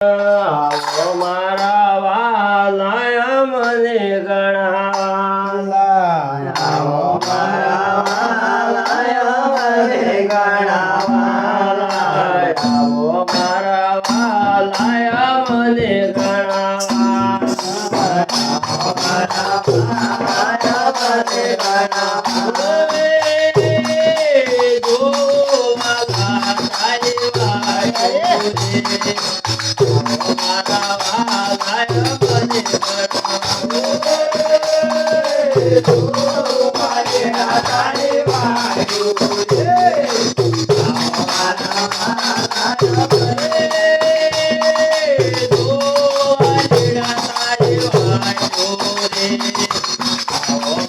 આવો મારા વાલાય મને ગણાવા આવો મારા વાલાય મને ગણાવા. આવો મારા વાલાય મને ગણાવા મારું Oh,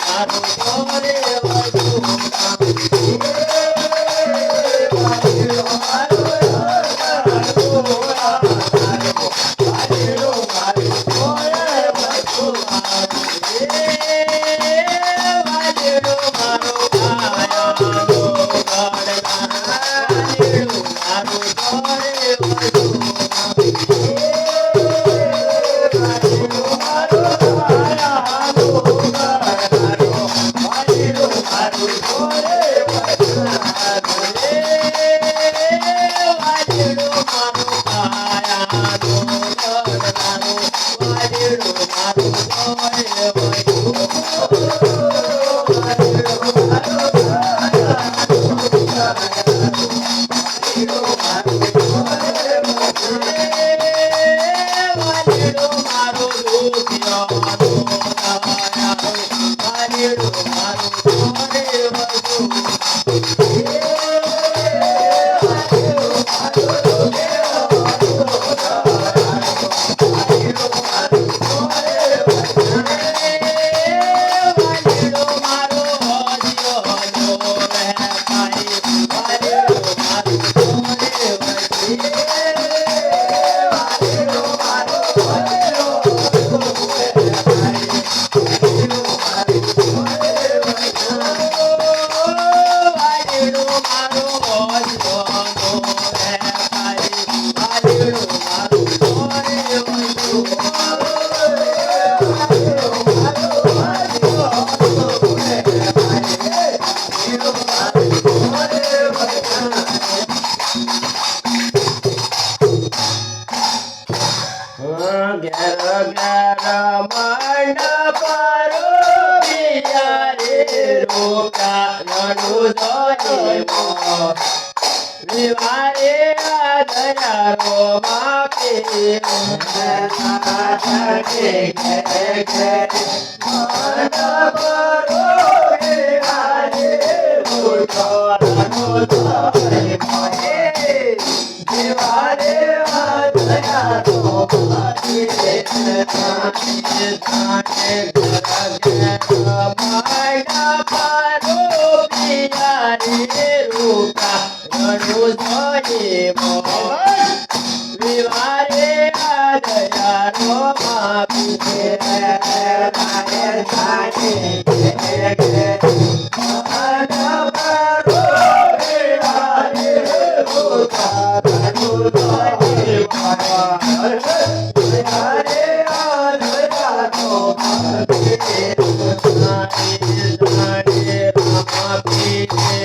কারও ঘরে ઘેર પરો મંડપ રૂપિયા રે રૂપિયા નડું જોઈ વિવારે માપે. વિવારે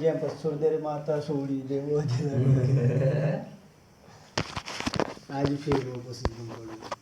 જેમ સુરદેરી માતા સોડી જેવો આજે ફેરવો પછી